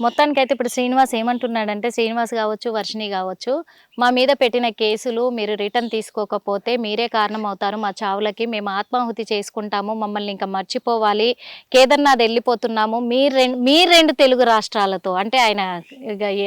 మొత్తానికి అయితే ఇప్పుడు శ్రీనివాస్ ఏమంటున్నాడంటే శ్రీనివాస్ కావచ్చు వర్షిణి కావచ్చు మా మీద పెట్టిన కేసులు మీరు రిటర్న్ తీసుకోకపోతే మీరే కారణం అవుతారు మా చావులకి మేము ఆత్మాహుతి చేసుకుంటాము. మమ్మల్ని ఇంకా మర్చిపోవాలి. కేదార్నాథ్ వెళ్ళిపోతున్నాము. మీరు రెండు మీరు రెండు తెలుగు రాష్ట్రాలతో. అంటే ఆయన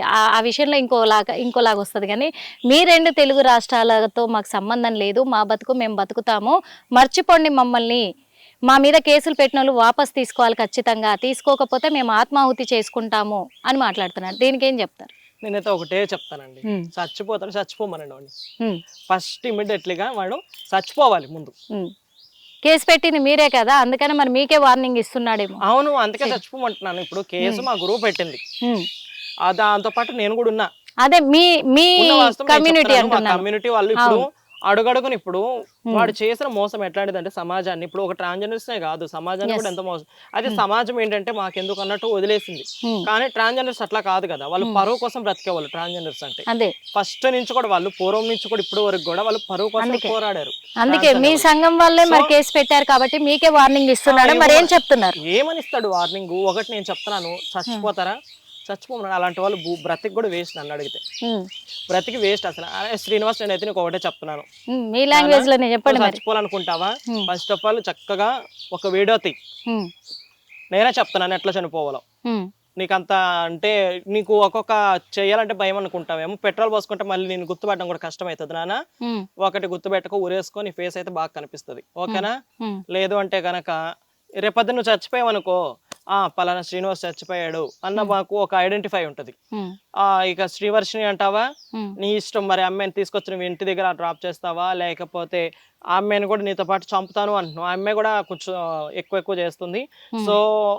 ఆ- ఆ విషయంలో ఇంకోలాగా ఇంకోలాగా వస్తుంది కానీ మీ రెండు తెలుగు రాష్ట్రాలతో మాకు సంబంధం లేదు. మా బతుకు మేము బతుకుతాము. మర్చిపోండి మమ్మల్ని. మా మీద కేసులు పెట్టిన వాళ్ళు వాపస్ తీసుకోవాలి ఖచ్చితంగా. తీసుకోకపోతే మేము ఆత్మాహుతి చేసుకుంటాము అని మాట్లాడుతున్నారు. దీనికి ఏం చెప్తారు? నేనైతే ఒకటే చెప్తానండి. ఉమ్, చచ్చిపోతాను చచ్చిపోమనండి వాడిని. ఫస్ట్ ఇమీడియట్లీగా వాడు చచ్చిపోవాలి ముందు. కేసు పెట్టింది మీరే కదా అందుకని మరి మీకే వార్నింగ్ ఇస్తున్నాడేమో. అవును అందుకే చచ్చిపోమంటున్నాను ఇప్పుడు. కేసు మా గురువు పెట్టింది. దాంతో పాటు నేను కూడా ఉన్నా. అదే మీ మీ కమ్యూనిటీ కమ్యూనిటీ వాళ్ళు ఇప్పుడు. అడుగడుగుని ఇప్పుడు వాడు చేసిన మోసం ఎట్లాంటిదంటే సమాజాన్ని. ఇప్పుడు ఒక ట్రాన్స్జెండర్స్ కాదు సమాజాన్ని కూడా ఎంత మోసం అది సమాజం ఏంటంటే మాకెందుకు అన్నట్టు వదిలేసింది. కానీ ట్రాన్స్జెండర్స్ అట్లా కాదు కదా. వాళ్ళు పరువు కోసం బ్రతికే వాళ్ళు ట్రాన్స్జెండర్స్ అంటే. అదే. ఫస్ట్ నుంచి కూడా వాళ్ళు పూర్వం నుంచి కూడా ఇప్పుడు వరకు కూడా వాళ్ళు పరువు కోసం. పోరాడారు అందుకే మీ సంఘం వాళ్ళే మరి కేసు పెట్టారు కాబట్టి మీకే వార్నింగ్ ఇస్తున్నాడు. మరి ఏం చెప్తున్నారు? ఏమని ఇస్తాడు వార్నింగ్ ఒకటి నేను చెప్తున్నాను. చచ్చిపోతారా? చచ్చిపోమన్నాడు. అలాంటి వాళ్ళు బ్రతికి కూడా వేస్ట్ నన్ను అడిగితే. బ్రతికి వేస్ట్ అసలు. అరే శ్రీనివాస్ నేను అయితే నీకు ఒకటే చెప్తున్నాను. మీ లాంగ్వేజ్లోనే చెప్పండి చచ్చిపోవాలనుకుంటావా? ఫస్ట్ ఆఫ్ ఆల్ చక్కగా ఒక వీడియో తీ. నేనే చెప్తున్నాను ఎట్లా చనిపోవాలో. ఉమ్, నీకు అంత అంటే నీకు ఒక్కొక్క చేయాలంటే భయం అనుకుంటావేమో. పెట్రోల్ పోసుకుంటే మళ్ళీ నేను గుర్తుపట్టడం కూడా కష్టం అవుతుంది నాన్న ఒకటి గుర్తుపెట్టుకో ఊరేసుకో నీ ఫేస్ అయితే బాగా కనిపిస్తుంది. ఓకేనా? లేదు అంటే కనుక రేపొద్దు నువ్వు చచ్చిపోయావనుకో ఆ పలానా శ్రీనివాస్ చచ్చిపోయాడు అన్న మాకు ఒక ఐడెంటిఫై ఉంటుంది. ఆ ఇక శ్రీవర్షిని అంటావా? నీ ఇష్టం మరి అమ్మాయిని తీసుకొచ్చి నువ్వు ఇంటి దగ్గర డ్రాప్ చేస్తావా? లేకపోతే ఆ అమ్మాయిని కూడా నీతో పాటు చంపుతాను అంటున్నావు. ఆ అమ్మాయి కూడా కొంచెం ఎక్కువ ఎక్కువ చేస్తుంది. సో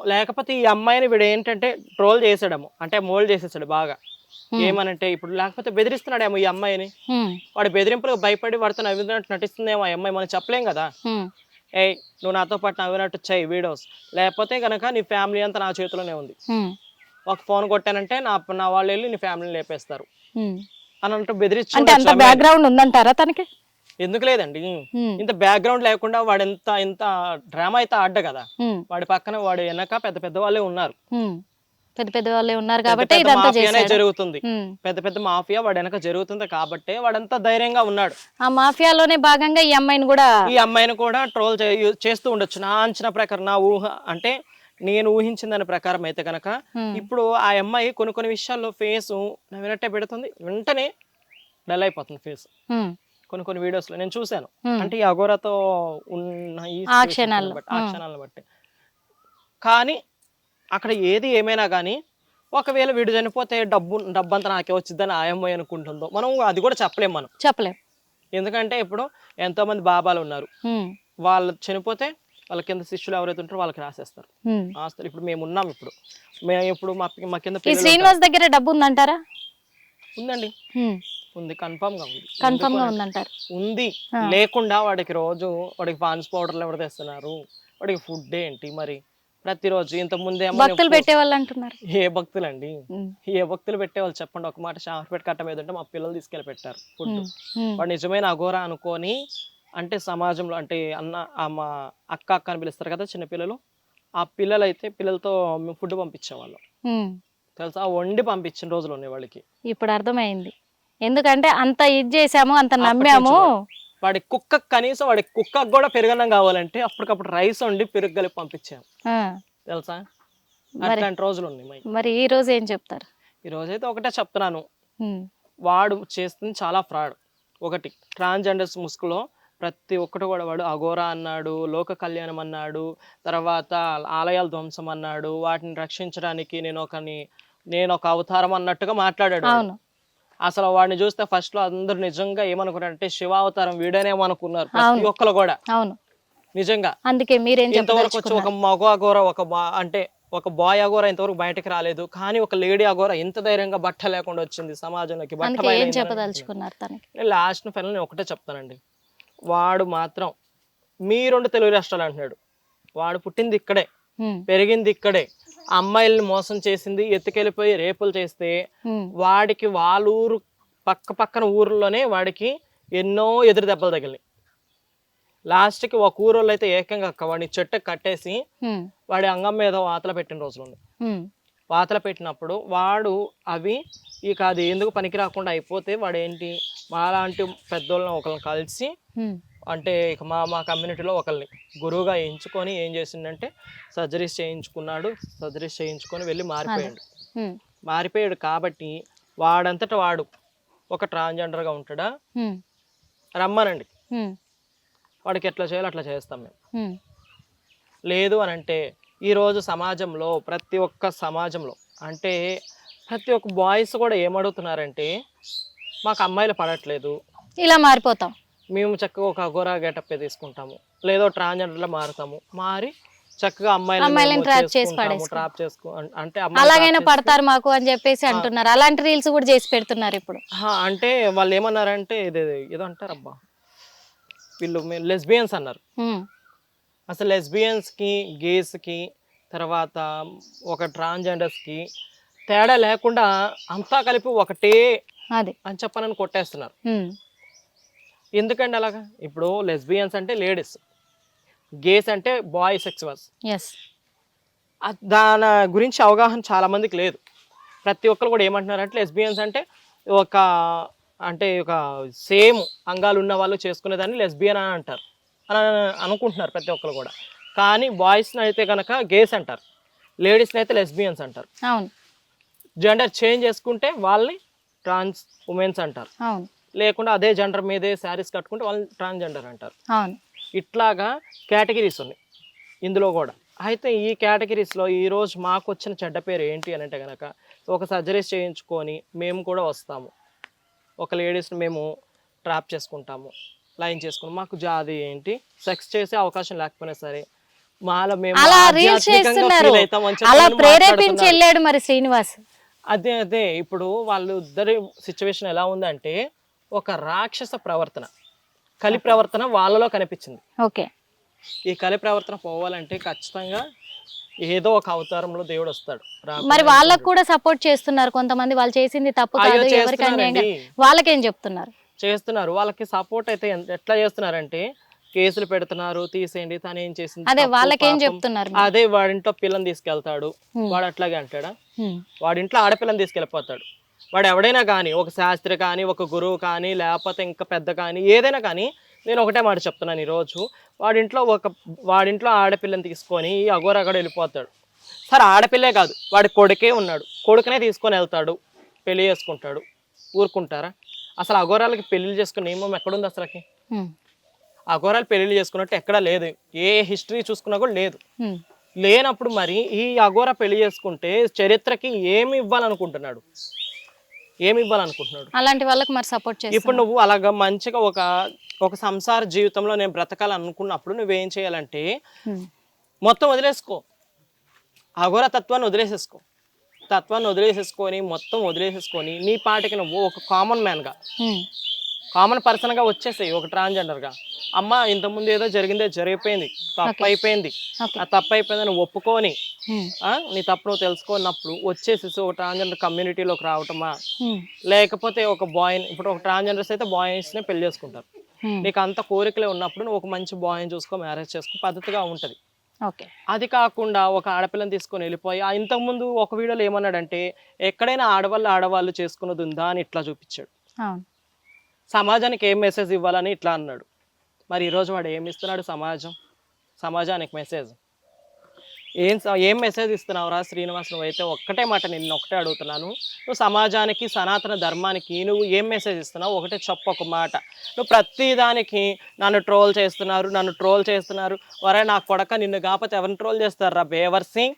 లేకపోతే ఈ అమ్మాయిని వీడు ఏంటంటే ట్రోల్ చేసాడము. అంటే మోల్డ్ చేసేసాడు బాగా. ఏమనంటే ఇప్పుడు లేకపోతే బెదిరిస్తున్నాడేమో ఈ అమ్మాయిని. వాడి బెదిరింపులకు భయపడి వాడితో నవ్వినట్టు నటిస్తుందేమో ఆ అమ్మాయి. మనం చెప్పలేం కదా. ఏయ్ నువ్వు నాతో పాటు నవ్వినట్టు చెయ్యి వీడియోస్. లేకపోతే కనుక నీ ఫ్యామిలీ అంతా నా చేతిలోనే ఉంది. ఒక ఫోన్ కొట్టానంటే నా నా వాళ్ళు వెళ్ళి నీ ఫ్యామిలీని లేపేస్తారు. అని అంటే బెదిరించి అంటే అంత బ్యాక్గ్రౌండ్ ఉందంటారా తనకి? ఎందుకు లేదండి? ఇంత బ్యాక్గ్రౌండ్ లేకుండా వాడు ఎంత ఇంత డ్రామా అయితే ఆడ్డ కదా. వాడి పక్కన వాడు వెనక పెద్ద పెద్ద వాళ్ళే ఉన్నారు. పెద్ద పెద్ద వాళ్ళే ఉన్నారు కాబట్టి ఇదంతా జరుగుతుంది. పెద్ద పెద్ద మాఫియా వాడు వెనక జరుగుతుంది కాబట్టి వాడంతా ధైర్యంగా ఉన్నాడు. ఆ మాఫియాలోనే భాగంగా ఈ అమ్మాయిని కూడా ఈ అమ్మాయిని కూడా ట్రోల్ చేస్తూ ఉండొచ్చు. నా అంచనా ప్రకారం నా ఊహ అంటే నేను ఊహించిన దాని ప్రకారం అయితే కనుక ఇప్పుడు ఆ అమ్మాయి కొన్ని కొన్ని విషయాల్లో ఫేస్ నవ్వినట్టే పెడుతుంది. వెంటనే డల్ అయిపోతుంది ఫేస్. కొన్ని కొన్ని వీడియోస్లో నేను చూశాను. అంటే ఈ అఘోరాతో ఉన్న ఈ. క్షణాలను బట్టి. కానీ అక్కడ ఏది ఏమైనా కానీ ఒకవేళ వీడు చనిపోతే డబ్బు డబ్బంతా నాకే వచ్చిందని ఆ అమ్మాయి అనుకుంటుందో. మనం అది కూడా చెప్పలేం మనం. చెప్పలేం. ఎందుకంటే ఇప్పుడు ఎంతో మంది బాబాలు ఉన్నారు. వాళ్ళు చనిపోతే వాళ్ళ కింద శిష్యులు ఎవరైతే ఉంటారో వాళ్ళకి రాసేస్తారు. ఆస్తులు ఇప్పుడు మేము ఉన్నాం ఇప్పుడు. మేము ఇప్పుడు మా మా కింద శ్రీనివాస్ దగ్గర డబ్బు ఉందంటారా. ఉందండి. ఉంది కన్ఫామ్గా ఉంది కన్ఫర్మ్గా ఉందంటారు. ఉంది. లేకుండా వాడికి రోజు వాడికి పాన్స్ పౌడర్లు ఎవరు తెస్తున్నారు? వాడికి ఫుడ్ ఏంటి మరి? ప్రతిరోజు ఇంత ముందేమో భక్తులు పెట్టేవాళ్ళు అంటున్నారు. ఏ భక్తులండి? ఉమ్, ఏ భక్తులు పెట్టేవాళ్ళు చెప్పండి. ఒక మాట షార్పేట కట్ట మీద ఉంటే మా పిల్లలు తీసుకెళ్ళి పెట్టారు ఫుడ్. వాడు నిజమైన అఘోర అనుకొని అంటే సమాజంలో అంటే అన్న మా అక్క అక్క అని పిలుస్తారు కదా చిన్న పిల్లలు ఆ పిల్లలు అయితే పిల్లలతో ఫుడ్ పంపించేవాళ్ళం. తెలుసా? వండి పంపించిన రోజులు ఉన్నాయి వాళ్ళకి ఇప్పుడు అర్థమైంది. ఎందుకంటే అంత ఇది చేసాము అంత నమ్మాము. వాడి కుక్క కనీసం వాడి కుక్కకు కూడా పెరుగన్నం కావాలంటే అప్పటికప్పుడు రైస్ వండి పెరుగు కలిపి పంపించాం తెలుసా? అట్లాంటి రోజులు ఉన్నాయి మరి ఈ రోజు ఏం చెప్తారు? ఈ రోజైతే ఒకటే చెప్తున్నాను. వాడు చేస్తుంది చాలా ఫ్రాడ్. ఒకటి ట్రాన్స్జెండర్స్ ముసుగులో ప్రతి ఒక్కటి కూడా వాడు అఘోరా అన్నాడు లోక కళ్యాణం అన్నాడు తర్వాత ఆలయాల ధ్వంసం అన్నాడు వాటిని రక్షించడానికి నేను ఒకని నేను ఒక అవతారం అన్నట్టుగా మాట్లాడాడు అసలు వాడిని చూస్తే ఫస్ట్లో అందరూ నిజంగా ఏమనుకున్నారంటే శివావతారం వీడనేమో అనుకున్నారు ప్రతి. ఒక్కరు కూడా. అవును. నిజంగా. అందుకే మీరేం ఇంతవరకు వచ్చి ఒక మగ అఘోర ఒక బా- అంటే ఒక బాయ్ అఘోర ఇంతవరకు బయటకు రాలేదు. కానీ ఒక లేడీ అఘోర ఇంత ధైర్యంగా బట్ట లేకుండా వచ్చింది సమాజంలోకి బట్ట లాస్ట్ ఫైనల్ నేను ఒకటే చెప్తానండి. వాడు మాత్రం మీ రెండు తెలుగు రాష్ట్రాలు అంటున్నాడు. వాడు పుట్టింది ఇక్కడే పెరిగింది ఇక్కడే. అమ్మాయిల్ని మోసం చేసింది ఎత్తుకెళ్ళిపోయి రేపులు చేస్తే వాడికి వాళ్ళ ఊరు పక్క పక్కన ఊర్లోనే వాడికి ఎన్నో ఎదురు దెబ్బలు తగిలినాయి. లాస్ట్కి ఒక ఊరోళ్ళు అయితే ఏకంగా వాడిని చెట్టు కట్టేసి వాడి అంగం మీద వాతలు పెట్టిన రోజులు వాతలు పెట్టినప్పుడు వాడు అవి ఇక అది ఎందుకు పనికి రాకుండా అయిపోతే వాడు ఏంటి మాలాంటి పెద్దోళ్ళని ఒకరిని కలిసి అంటే ఇక మా మా కమ్యూనిటీలో ఒకరిని గురువుగా ఎంచుకొని ఏం చేసిందంటే సర్జరీస్ చేయించుకున్నాడు సర్జరీస్ చేయించుకొని వెళ్ళి మారిపోయాడు. మారిపోయాడు కాబట్టి వాడంతట వాడు ఒక ట్రాన్స్జెండర్గా ఉంటాడా? రమ్మనండి. వాడికి ఎట్లా చేయాలో అట్లా చేస్తాం మేము. లేదు అని అంటే ఈరోజు సమాజంలో ప్రతి ఒక్క సమాజంలో అంటే ప్రతి ఒక్క బాయ్స్ కూడా ఏమడుగుతున్నారంటే మాకు అమ్మాయిలు పడట్లేదు. ఇలా మారిపోతాం. మేము చక్కగా ఒక అగోరా గెటప్ తీసుకుంటాము. లేదో ట్రాన్స్జెండర్లో మారుతాము. మారి చక్కగా అమ్మాయిలను trap చేసి. ట్రాప్ చేసుకో అంటే అలాగైనా పడతారు మాకు అని చెప్పేసి అంటున్నారు. అలాంటి రీల్స్ కూడా చేసి పెడుతున్నారు ఇప్పుడు. అంటే వాళ్ళు ఏమన్నారంటే ఇది ఏదో అంటారు అబ్బా వీళ్ళు లెస్బియన్స్ అన్నారు. అసలు లెస్బియన్స్కి గేస్కి తర్వాత ఒక ట్రాన్స్జెండర్స్కి తేడా లేకుండా అంతా కలిపి ఒకటే అది. అని చెప్పనని కొట్టేస్తున్నారు. ఎందుకండి అలాగా? ఇప్పుడు లెస్బియన్స్ అంటే లేడీస్ గేస్ అంటే బాయ్ సెక్స్వర్స్ ఎస్ దాని గురించి అవగాహన చాలా మందికి లేదు. ప్రతి ఒక్కరు కూడా ఏమంటున్నారంటే లెస్బియన్స్ అంటే ఒక అంటే ఒక సేమ్ అంగాలు ఉన్న వాళ్ళు చేసుకునేదాన్ని లెస్బియన్ అని అంటారు. అని అనుకుంటున్నారు ప్రతి ఒక్కరు కూడా. కానీ బాయ్స్ని అయితే కనుక గేస్ అంటారు. లేడీస్ని అయితే లెస్బియన్స్ అంటారు. అవును. జెండర్ చేంజ్ చేసుకుంటే వాళ్ళని ట్రాన్స్ ఉమెన్స్ అంటారు. అవును. లేకుండా అదే జెండర్ మీదే శారీస్ కట్టుకుంటే వాళ్ళని ట్రాన్స్జెండర్ అంటారు. ఇట్లాగా కేటగిరీస్ ఉన్నాయి. ఇందులో కూడా. అయితే ఈ కేటగిరీస్లో ఈరోజు మాకు వచ్చిన చెడ్డ పేరు ఏంటి అని అంటే కనుక ఒక సర్జరీస్ చేయించుకొని మేము కూడా వస్తాము. ఒక లేడీస్ని మేము ట్రాప్ చేసుకుంటాము. లైన్ చేసుకుని మాకు జాది ఏంటి సెక్స్ చేసే అవకాశం లేకపోయినా సరే మాలో మేము అలా చేస్తున్నారు. అలా ప్రేరేపించి. వెళ్ళాడు మరి శ్రీనివాస్. అదే అదే. ఇప్పుడు వాళ్ళు ఇద్దరి సిచ్యువేషన్ ఎలా ఉందంటే ఒక రాక్షస ప్రవర్తన. కలి ప్రవర్తన వాళ్ళలో కనిపించింది. ఓకే. ఈ కలి ప్రవర్తన పోవాలంటే ఖచ్చితంగా ఏదో ఒక అవతారంలో దేవుడు వస్తాడు. మరి వాళ్ళకు కూడా సపోర్ట్ చేస్తున్నారు కొంతమంది. వాళ్ళు చేసింది తప్పు కాదు. వాళ్ళకేం చెప్తున్నారు? చేస్తున్నారు. వాళ్ళకి సపోర్ట్ అయితే ఎట్లా చేస్తున్నారంటే కేసులు పెడుతున్నారు తీసేయండి తను ఏం చేసింది అదే వాళ్ళకేం. చెప్తున్నారు? అదే వాడింట్లో పిల్లని తీసుకెళ్తాడు. వాడు అట్లాగే అంటాడా. వాడింట్లో ఆడపిల్లని తీసుకెళ్ళిపోతాడు. వాడు ఎవడైనా కానీ ఒక శాస్త్రి కానీ ఒక గురువు కానీ లేకపోతే ఇంకా పెద్ద కానీ ఏదైనా కానీ నేను ఒకటే మాట చెప్తున్నాను ఈరోజు. వాడింట్లో ఒక వాడింట్లో ఆడపిల్లని తీసుకొని ఈ అఘోరగడ వెళ్ళిపోతాడు. సరే ఆడపిల్లే కాదు వాడి కొడుకే ఉన్నాడు. కొడుకునే తీసుకొని వెళ్తాడు పెళ్ళి చేసుకుంటాడు. ఊరుకుంటారా? అసలు అఘోరాలకి పెళ్ళి చేసుకునే నియమం ఎక్కడుంది అసలుకి. అఘోరాలు పెళ్ళి చేసుకున్నట్టు ఎక్కడా లేదు. ఏ హిస్టరీ చూసుకున్నా కూడా లేదు. లేనప్పుడు మరి ఈ అఘోర పెళ్ళి చేసుకుంటే చరిత్రకి ఏమి ఇవ్వాలనుకుంటున్నాడు? ఏమి ఇవ్వాలనుకుంటున్నాడు అలాంటి వాళ్ళకి మరి సపోర్ట్ చేస్తారు ఇప్పుడు నువ్వు అలాగా మంచిగా ఒక ఒక సంసార జీవితంలో నేను బ్రతకాలనుకున్నప్పుడు నువ్వేం చేయాలంటే మొత్తం వదిలేసుకో. అఘోర తత్వాన్ని వదిలేసేసుకో. తత్వాన్ని వదిలేసేసుకొని మొత్తం వదిలేసేసుకొని నీ పాటికి నువ్వు ఒక కామన్ మ్యాన్గా కామన్ పర్సన్గా వచ్చేసాయి ఒక ట్రాన్స్జెండర్గా అమ్మ ఇంతకుముందు ఏదో జరిగిందే జరిగిపోయింది. తప్పు అయిపోయింది ఆ తప్పు అయిపోయిందని ఒప్పుకొని నీ తప్పు నువ్వు తెలుసుకున్నప్పుడు వచ్చేసేసి ఒక ట్రాన్స్జెండర్ కమ్యూనిటీలోకి రావటమా? లేకపోతే ఒక బాయ్ ఇప్పుడు ఒక ట్రాన్స్జెండర్స్ అయితే బాయ్స్నే పెళ్ళి చేసుకుంటారు. నీకు అంత కోరికలే ఉన్నప్పుడు నువ్వు ఒక మంచి బాయ్ని చూసుకో మ్యారేజ్ చేసుకో పద్ధతిగా ఉంటుంది. అది కాకుండా ఒక ఆడపిల్లని తీసుకొని వెళ్ళిపోయి ఆ ఇంతకుముందు ఒక వీడియోలో ఏమన్నాడంటే ఎక్కడైనా ఆడవాళ్ళు ఆడవాళ్ళు చేసుకున్నది ఉందా అని ఇట్లా చూపించాడు. సమాజానికి ఏం మెసేజ్ ఇవ్వాలని ఇట్లా అన్నాడు. మరి ఈరోజు వాడు ఏమి ఇస్తున్నాడు సమాజం? సమాజానికి మెసేజ్ ఏం ఏం మెసేజ్ ఇస్తున్నావురా శ్రీనివాస్? నువ్వు అయితే ఒక్కటే మాట నిన్ను ఒకటే అడుగుతున్నాను. నువ్వు సమాజానికి సనాతన ధర్మానికి నువ్వు ఏం మెసేజ్ ఇస్తున్నావు ఒకటే చెప్పు ఒక మాట. నువ్వు ప్రతిదానికి నన్ను ట్రోల్ చేస్తున్నారు నన్ను ట్రోల్ చేస్తున్నారు. వరే నా కొడక నిన్ను కాకపోతే ఎవరిని ట్రోల్ చేస్తారా బేవర్ సింగ్?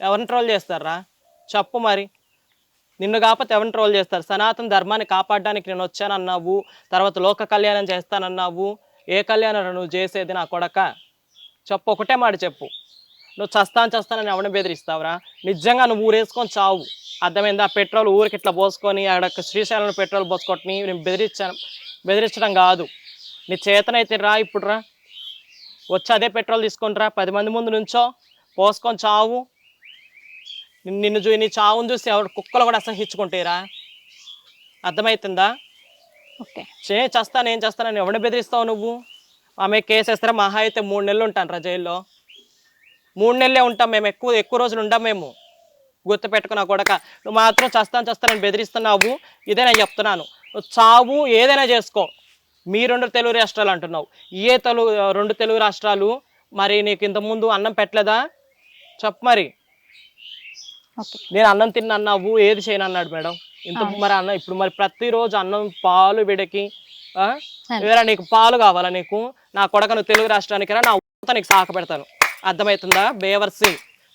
ఎవరిని ట్రోల్ చేస్తారా? చెప్పు మరి. నిన్ను కాకపోతే ఎవరిని ట్రోల్ చేస్తారు? సనాతన ధర్మాన్ని కాపాడడానికి నేను వచ్చానన్నావు తర్వాత లోక కళ్యాణం చేస్తానన్నావు. ఏ కళ్యాణం నువ్వు చేసేది నా కొడక? చెప్పు ఒకటే మాట చెప్పు. నువ్వు చస్తాను చస్తానని ఎవరిని బెదిరిస్తావురా? నిజంగా నువ్వు ఊరేసుకొని చావు. అర్థమైందా? పెట్రోల్ ఊరికి ఇట్లా పోసుకొని అక్కడ శ్రీశైలం పెట్రోల్ పోసుకొని నేను బెదిరించాను. బెదిరించడం కాదు. నీ చేతనైతే రా ఇప్పుడు రా వచ్చి అదే పెట్రోల్ తీసుకొని రా పది మంది ముందు నుంచో. పోసుకొని చావు. నిన్ను- చూ నీ చావును చూసి ఎవరు కుక్కలు కూడా అసహించుకుంటారా అర్థమవుతుందా ఓకే. చే చేస్తాను ఏం చేస్తానని ఎవరిని బెదిరిస్తావు నువ్వు? ఆమె కేసు వేస్తారా? మహా అయితే మూడు నెలలు ఉంటాను రా జైల్లో. మూడు నెలలే ఉంటాం మేము ఎక్కువ ఎక్కువ రోజులు ఉండం మేము. గుర్తు పెట్టుకున్నా కొడక. నువ్వు మాత్రం చస్తాను చస్తానని బెదిరిస్తున్నావు. ఇదే నేను చెప్తున్నాను. చావు ఏదైనా చేసుకో. మీ రెండు తెలుగు రాష్ట్రాలు అంటున్నావు. ఏ తెలుగు రెండు తెలుగు రాష్ట్రాలు? మరి నీకు ఇంతకుముందు అన్నం పెట్టలేదా? చెప్పు మరి. నేను అన్నం తిన్న అన్నావు ఏది చేయను అన్నాడు మేడం. ఇంత మరి అన్నం ఇప్పుడు మరి ప్రతిరోజు అన్నం పాలు. వేరే నీకు పాలు కావాలా నీకు? నా కొడక నువ్వు తెలుగు రాష్ట్రానికి రా నా నీకు సాక పెడతాను. అర్థమవుతుందా? బేవర్సి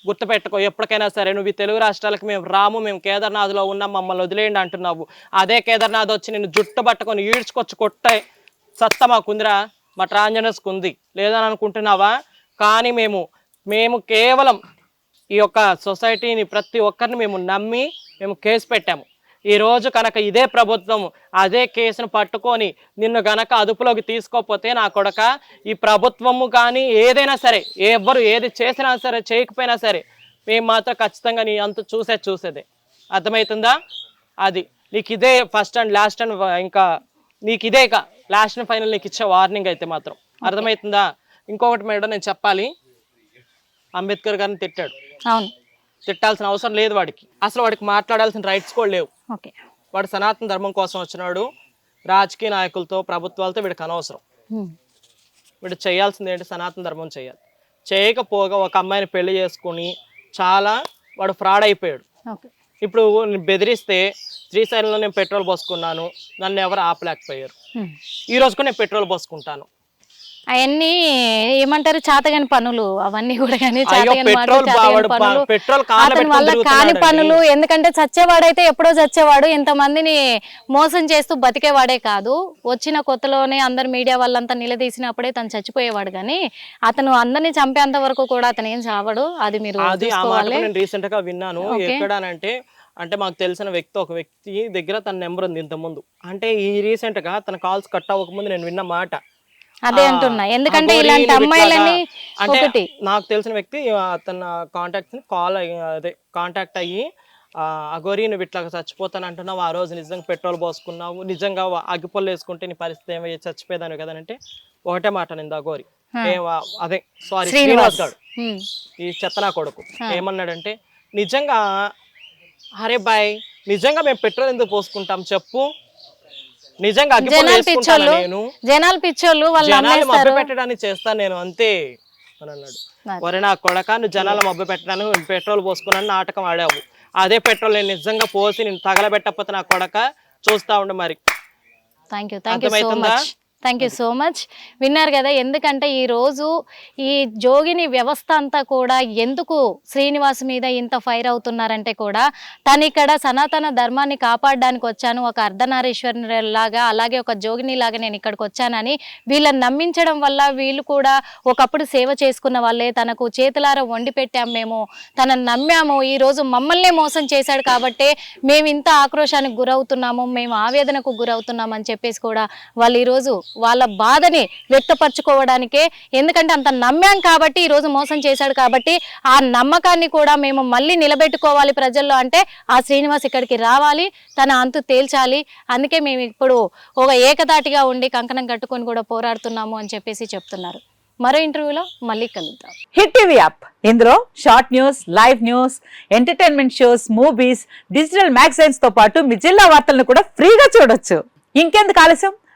గుర్తుపెట్టుకో ఎప్పటికైనా సరే నువ్వు తెలుగు రాష్ట్రాలకు మేము రాము మేము కేదార్నాథ్లో ఉన్నాం మమ్మల్ని వదిలేయండి అంటున్నావు. అదే కేదార్నాథ్ వచ్చి నేను జుట్టు పట్టుకొని ఈడ్చుకొచ్చి కొట్టే సత్తా మాకుందిరా? మా ట్రాన్జెండర్స్కి ఉంది. లేదని అనుకుంటున్నావా కానీ మేము మేము కేవలం ఈ యొక్క సొసైటీని ప్రతి ఒక్కరిని మేము నమ్మి మేము కేసు పెట్టాము. ఈ రోజు కనుక ఇదే ప్రభుత్వం అదే కేసును పట్టుకొని నిన్ను గనక అదుపులోకి తీసుకోకపోతే నా కొడక ఈ ప్రభుత్వము కానీ ఏదైనా సరే ఎవ్వరు ఏది చేసినా సరే చేయకపోయినా సరే మేము మాత్రం ఖచ్చితంగా నీ అంత చూసే చూసేదే. అర్థమవుతుందా? అది. నీకు ఇదే ఫస్ట్ అండ్ లాస్ట్ అండ్ ఇంకా నీకు ఇదే లాస్ట్ అండ్ ఫైనల్ నీకు ఇచ్చే వార్నింగ్ అయితే మాత్రం. అర్థమవుతుందా? ఇంకొకటి మేడం నేను చెప్పాలి. అంబేద్కర్ గారిని తిట్టాడు. అవును. తిట్టాల్సిన అవసరం లేదు వాడికి. అసలు వాడికి మాట్లాడాల్సిన రైట్స్ కూడా లేవు. ఓకే. వాడు సనాతన ధర్మం కోసం వచ్చినాడు. రాజకీయ నాయకులతో ప్రభుత్వాలతో వీడికి అనవసరం. వీడు చేయాల్సింది ఏంటి? సనాతన ధర్మం చేయాలి. చేయకపోగా ఒక అమ్మాయిని పెళ్ళి చేసుకుని చాలా వాడు ఫ్రాడ్ అయిపోయాడు. ఇప్పుడు బెదిరిస్తే శ్రీశైలంలో నేను పెట్రోల్ పోసుకున్నాను. నన్ను ఎవరు ఆపలేకపోయారు. ఈ రోజు కూడా నేను పెట్రోల్ పోసుకుంటాను. అవన్నీ ఏమంటారు? చాతగాని పనులు. అవన్నీ కూడా కానీ చాతగాని మాటలు చాతగాని పనులు. అతని వల్ల కాని. పనులు. ఎందుకంటే చచ్చేవాడైతే ఎప్పుడో చచ్చేవాడు. ఇంతమందిని మోసం చేస్తూ బతికేవాడే కాదు. వచ్చిన కొత్తలోనే అందరు మీడియా వాళ్ళంతా నిలదీసినప్పుడే తను చచ్చిపోయేవాడు కానీ అతను అందరిని చంపేంత వరకు కూడా అతను ఏం చావడు. అది మీరు నేను రీసెంట్గా విన్నాను. ఎక్కడానంటే అంటే మాకు తెలిసిన వ్యక్తి ఒక వ్యక్తి దగ్గర తన నెంబర్ ఉంది ఇంత ముందు అంటే ఈ రీసెంట్గా తన కాల్స్ కట్ అవ్వక ముందు నేను విన్న మాట. అదే అంటున్నా. ఎందుకంటే ఇలాంటి అమ్మాయిలని అంటే ఒకటి. నాకు తెలిసిన వ్యక్తి ఆ, తన కాంటాక్ట్ కాల్ అదే కాంటాక్ట్ అయ్యి ఆ, అఘోరి నువ్వు ఇట్లా చచ్చిపోతాను అంటున్నావు ఆ రోజు నిజంగా పెట్రోల్ పోసుకున్నావు నిజంగా అగ్గిపొల్లు వేసుకుంటే నీ పరిస్థితి ఏమయ్యే చచ్చిపోయేదాను కదనంటే ఒకటే మాట నింది వా- అదే సారీ శ్రీనివాస్. గారు. ఈ చెత్తనా కొడుకు. ఏమన్నాడంటే నిజంగా అరే బాయ్ నిజంగా మేము పెట్రోల్ ఎందుకు పోసుకుంటాం చెప్పు నిజంగా జనాలు పిచ్చోళ్ళు నేను? జనాలు పిచ్చోళ్ళు వాళ్ళు నమ్మేస్తారు. పెట్టడానికి చేస్తాను నేను అంతే. అని అన్నాడు. ఒరే నా కొడక నువ్వు జనాల మభ్య పెట్టడానికి పెట్రోల్ పోసుకున్నాను నాటకం ఆడావు అదే పెట్రోల్ నేను నిజంగా పోసి నేను తగలబెట్టకపోతే నా కొడక చూస్తా ఉండు మరి. Thank you thank you so అర్థమవుతుందా? Much thank you so much విన్నారు కదా ఎందుకంటే ఈ రోజు ఈ జోగిని వ్యవస్థ అంతా కూడా ఎందుకు శ్రీనివాస్ మీద ఇంత ఫైర్ అవుతున్నారంటే కూడా తను ఇక్కడ సనాతన ధర్మాన్ని కాపాడడానికి వచ్చాను ఒక అర్ధనారీశ్వరి లాగా అలాగే ఒక జోగిని లాగా నేను ఇక్కడికి వచ్చానని వీళ్ళని నమ్మించడం వల్ల వీళ్ళు కూడా ఒకప్పుడు సేవ చేసుకున్న వాళ్ళే తనకు చేతులార వండి పెట్టాం మేము తనని నమ్మాము ఈ రోజు మమ్మల్నే మోసం చేశాడు కాబట్టే మేము ఇంత ఆక్రోశానికి గురవుతున్నాము మేము ఆవేదనకు గురవుతున్నాం అని చెప్పేసి కూడా వాళ్ళు ఈరోజు వాళ్ళ బాధని వ్యక్తపరచుకోవడానికే. ఎందుకంటే అంత నమ్మాం కాబట్టి ఈరోజు మోసం చేశాడు కాబట్టి ఆ నమ్మకాన్ని కూడా మేము మళ్ళీ నిలబెట్టుకోవాలి ప్రజల్లో అంటే ఆ శ్రీనివాస్ ఇక్కడికి రావాలి తన అంతు తేల్చాలి. అందుకే మేము ఇప్పుడు ఒక ఏకతాటిగా ఉండి కంకణం కట్టుకొని కూడా పోరాడుతున్నాము అని చెప్పేసి చెప్తున్నారు. మరో ఇంటర్వ్యూలో మళ్ళీ కలుద్దాం. Hit TV app. ఇందులో short news live news entertainment shows movies digital మ్యాగజైన్స్తో పాటు మీ జిల్లా వార్తలను కూడా ఫ్రీగా చూడొచ్చు. ఇంకెందుకు ఆలస్యం?